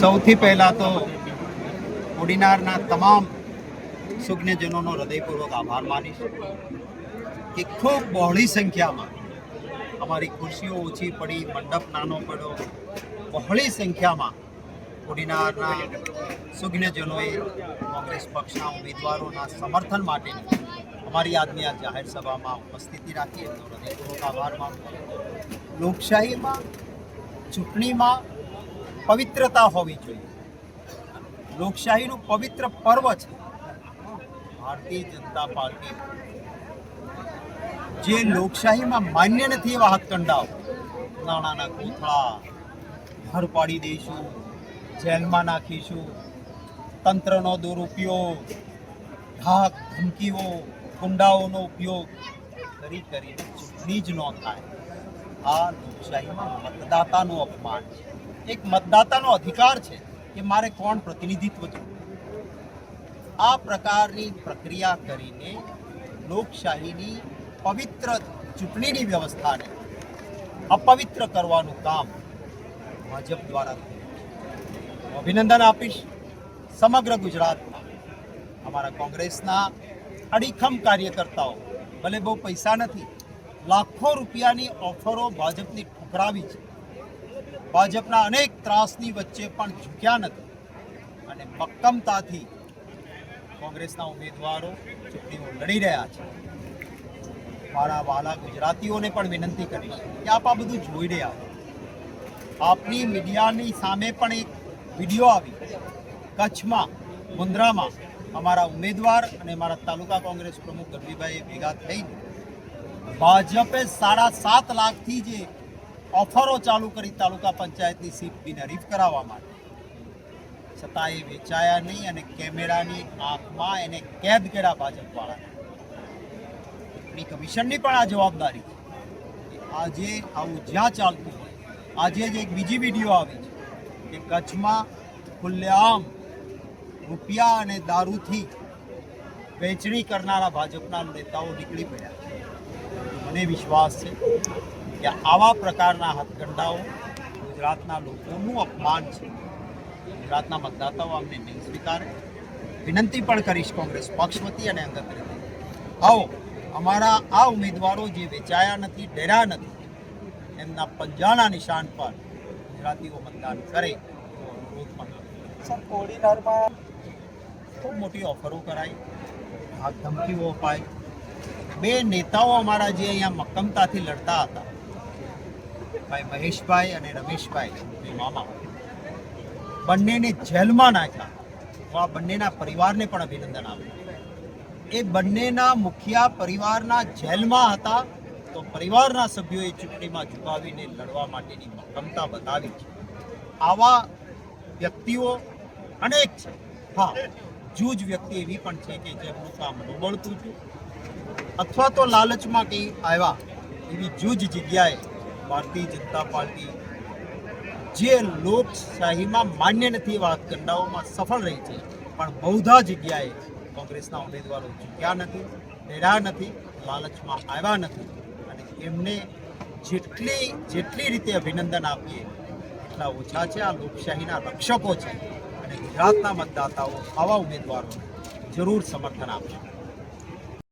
સૌથી પહેલાં તો કોડીનારના તમામ સુજ્ઞજનોનો હૃદયપૂર્વક આભાર માનીશ કે ખૂબ બહોળી સંખ્યામાં અમારી ખુરશીઓ ઓછી પડી, મંડપ નાનો પડ્યો. બહોળી સંખ્યામાં કોડીનારના સુજ્ઞજનોએ કોંગ્રેસ પક્ષના ઉમેદવારોના સમર્થન માટે અમારી આજની આ જાહેર સભામાં ઉપસ્થિતિ રાખી હૃદયપૂર્વક આભાર માનું. લોકશાહીમાં, ચૂંટણીમાં પવિત્રતા હોવી જોઈએ. લોકશાહીનું પવિત્ર પર્વ છે. ભારતીય જનતા પાર્ટી જે લોકશાહીમાં માન્ય નથી એવા હથકંડાઓ, નાણાંના કોથળા ઘર પાડી દઈશું, જેલમાં નાખીશું, તંત્રનો દુરુપયોગ ધાક ધમકીઓ, ગુંડાઓનો ઉપયોગ કરી કરીને ચૂંટણી જ ન થાય. આ લોકશાહીમાં મતદાતાનું અપમાન છે. એક મતદાતાનો અધિકાર છે કે મારે કોણ પ્રતિનિધિત્વ જોઈએ આ પ્રકારની પ્રક્રિયા કરીને લોકશાહીની પવિત્ર ચૂંટણીની વ્યવસ્થાને અપવિત્ર કરવાનું કામ ભાજપ દ્વારા અભિનંદન આપીશ સમગ્ર ગુજરાતમાં અમારા કોંગ્રેસના અડીખમ કાર્યકર્તાઓ. ભલે બહુ પૈસા નથી, લાખો રૂપિયાની ઓફરો ભાજપની ઠુકરાવી છે. ભાજપના અનેક ત્રાસની વચ્ચે પણ ઝૂક્યા નથી. અને મક્કમતાથી કોંગ્રેસના ઉમેદવારો ચૂંટણીઓ લડી રહ્યા છે. મારા વાલા ગુજરાતીઓને પણ વિનંતી કરીશ કે આપ આ બધું જોઈ રહ્યા આપની મીડિયાની સામે પણ એક વીડિયો આવી. કચ્છમાં મુન્દ્રામાં અમારા ઉમેદવાર અને મારા તાલુકા કોંગ્રેસ પ્રમુખ ગઢવીભાઈ ભેગા થઈને ભાજપે સાડા સાત લાખથી જે ઓફરો ચાલુ કરી તાલુકા પંચાયતની સીટ બિનહરીફ કરાવવા માટે. છતાં એ વેચાયા નહીં અને કેમેરાની આંખમાં એને કેદ કર્યા ભાજપવાળા ચૂંટણી કમિશનની પણ આ જવાબદારી છે. આજે આવું જ્યાં ચાલતું હોય, આજે જ એક બીજી વીડિયો આવી છે કે કચ્છમાં ખુલ્લેઆમ રૂપિયા અને દારૂથી વહેંચણી કરનારા ભાજપના નેતાઓ નીકળી પડ્યા છે. મને વિશ્વાસ છે. કે આવા પ્રકારના હથકંડાઓ ગુજરાતના લોકોનું અપમાન છે. ગુજરાતના મતદાતાઓ અમને નહીં સ્વીકારે. વિનંતી પણ કરીશ કોંગ્રેસ પક્ષ વતી અને અંગત રીતે આવો અમારા આ ઉમેદવારો જે વેચાયા નથી ડર્યા નથી એમના પંજાના નિશાન પર ગુજરાતીઓ મતદાન કરે એવો અનુરોધ પણ ખૂબ મોટી ઓફરો કરાઈ આ ધમકીઓ અપાઈ. બે નેતાઓ અમારા જે અહીંયા મક્કમતાથી લડતા હતા. ભાઈ મહેશભાઈ અને રમેશભાઈ મામા. બંનેને જેલમાં નાખ્યા. હું આ બંનેના પરિવારને પણ અભિનંદન આપું. એ બંનેના મુખિયા પરિવારના જેલમાં હતા, તો પરિવારના સભ્યોએ ચૂંટણીમાં ઝુકાવીને લડવા માટેની મક્કમતા બતાવી છે. આવા વ્યક્તિઓ અનેક છે. હા, જૂજ વ્યક્તિ એવી પણ છે કે જેમનું કામ નબળતું છું. અથવા તો લાલચમાં કંઈ આવ્યા એવી જૂજ જગ્યાએ ભારતીય જનતા પાર્ટી જે લોકશાહીમાં માન્ય નથી એવા હાથકંડાઓમાં સફળ રહી છે. પણ બહુધા જગ્યાએ કોંગ્રેસના ઉમેદવારો ચૂક્યા નથી, ડર્યા નથી, લાલચમાં આવ્યા નથી. અને એમને જેટલી જેટલી રીતે અભિનંદન આપીએ, એટલા ઓછા છે. આ લોકશાહીના રક્ષકો છે. અને ગુજરાતના મતદાતાઓ આવા ઉમેદવારો જરૂર સમર્થન આપશે